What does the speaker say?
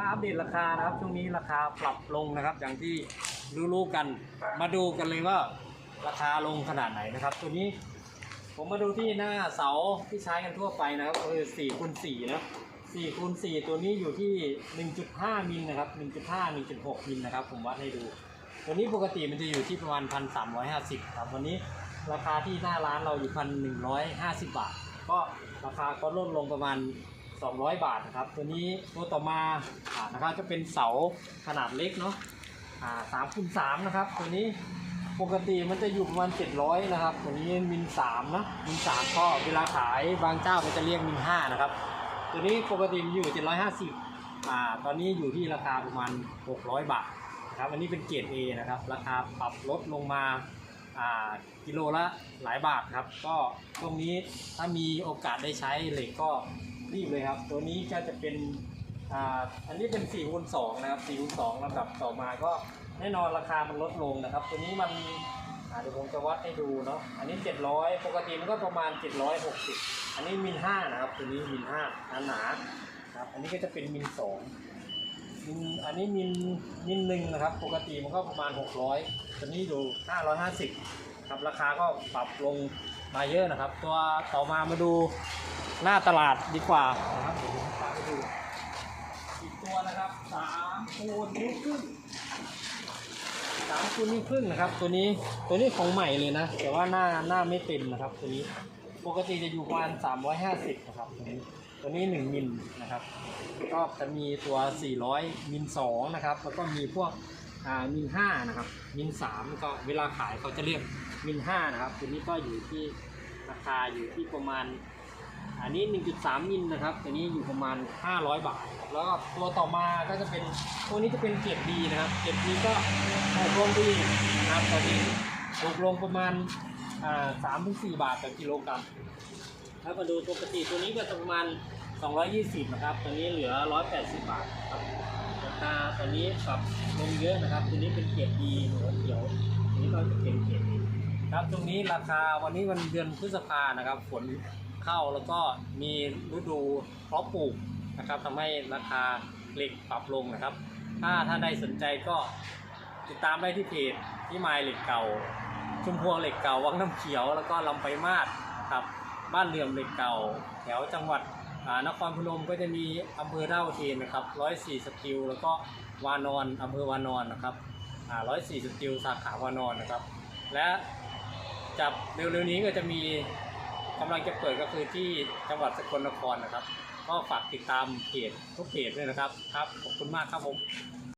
มาอัปเดตราคานะครับ ช่วงนี้ราคาปรับลงนะครับ อย่างที่รู้ๆกัน มาดูกันเลยว่าราคาลงขนาดไหนนะครับ ตัวนี้ผมมาดูที่หน้าเสาที่ใช้กันทั่วไปนะครับคือ4คูณ4นะ4คูณ4ตัวนี้อยู่ที่ 1.5 มิลนะครับ 1.5 1.6 มิลนะครับ ผมวัดให้ดู ตัวนี้ปกติมันจะอยู่ที่ประมาณ 1,350 ครับ วันนี้ราคาที่หน้าร้านเราอยู่ 1,150 บาท ก็ราคาก็ลดลงประมาณ 200 บาทนะครับ ตัวนี้ตัวต่อมาอ่านะครับจะเป็นเสาขนาดเล็กเนาะอ่าสามคูณสามนะครับ ตัวนี้ปกติมันจะอยู่ประมาณเจ็ดร้อยนะครับ ตัวนี้มินสามนะมินสามก็เวลาขายบางเจ้ามันจะเรียกมินห้านะครับ ตัวนี้ปกติมันอยู่เจ็ดร้อยห้าสิบอ่าตอนนี้อยู่ที่ราคาประมาณหกร้อยบาทนะครับอันนี้เป็นเกรด A นะครับ ราคาปรับลดลงมาอ่ากิโลละหลายบาทครับ ก็ตรงนี้ถ้ามีโอกาสได้ใช้เหล็กก็ รีบเลยครับ ตัวนี้ก็จะเป็นอ่าอันนี้เป็น4คูณ2นะครับ4คูณ2ลำดับต่อมาก็แน่นอนราคามันลดลงนะครับ ตัวนี้มันอ่าเดี๋ยวผมจะวัดให้ดูเนาะอันนี้ 700 ปกติมันก็ประมาณ 760 อันนี้มิล5นะครับ ตัวนี้มิล5หนาหนาครับอันนี้ก็จะเป็นมิล2มิลอันนี้มิลมิลหนึ่งนะครับ ปกติมันก็ประมาณ 600 ตัวนี้ดู550ครับราคาก็ปรับลงมาเยอะนะครับ ตัวต่อมามาดู หน้าตลาดดีกว่านะครับเดี๋ยวผมพาไปดูอีกตัวนะครับสามคูณนิ้วครึ่งสามคูณนิ้วครึ่งนะครับ ตัวนี้ตัวนี้ของใหม่เลยนะ แต่ว่าหน้าหน้าไม่เต็มนะครับ ตัวนี้ปกติจะอยู่ประมาณ350นะครับตัวนี้ตัวนี้ 1 มิลนะครับก็จะมีตัว 400 มิล2นะครับแล้วก็มีพวกอ่ามิล5นะครับมิล3ก็เวลาขายเขาจะเรียกมิล5นะครับตัวนี้ก็อยู่ที่ราคาอยู่ที่ประมาณ อันนี้ 1.3มิลนะครับ ตัวนี้อยู่ประมาณ 500 บาท แล้วก็ตัวต่อมาก็จะเป็นตัวนี้จะเป็นเกรดดีนะครับเกรดดีก็ถูกลงดีนะครับตอนนี้ถูกลงประมาณอ่า3ถึง4บาทต่อกิโลกรัมถ้ามาดูปกติตัวนี้ก็จะประมาณ 220 นะครับ ตัวนี้เหลือ 180 บาทครับราคาตอนนี้ปรับลงเยอะนะครับ ตัวนี้เป็นเกรดดีหัวเขียวตัวนี้ก็จะเป็นเกรดดีครับ ตรงนี้ราคาวันนี้วันเดือนพฤษภานะครับ ฝน เข้าแล้วก็มีฤดูเพาะปลูกนะครับทำให้ราคาเหล็กปรับลงนะครับ ถ้าถ้าได้สนใจก็ติดตามได้ที่เพจที่ไมายเหล็กเก่า ชุมพวงเหล็กเก่าวังน้ำเขียว แล้วก็ลำไปมาศครับบ้านเหลื่อมเหล็กเก่า แถวจังหวัดนครพนมก็จะมีอำเภอเท่าเทียนนะครับ104สกิลแล้วก็วานอนอำเภอวานอนนะครับร้อ่า104สกิลสาขาวานอนนะครับ และจับเร็วๆนี้ก็จะมี กำลังจะเปิดก็คือที่จังหวัดสกลนครนะครับ ก็ฝากติดตามเพจทุกเพจด้วยนะครับ ครับ ขอบคุณมากครับผม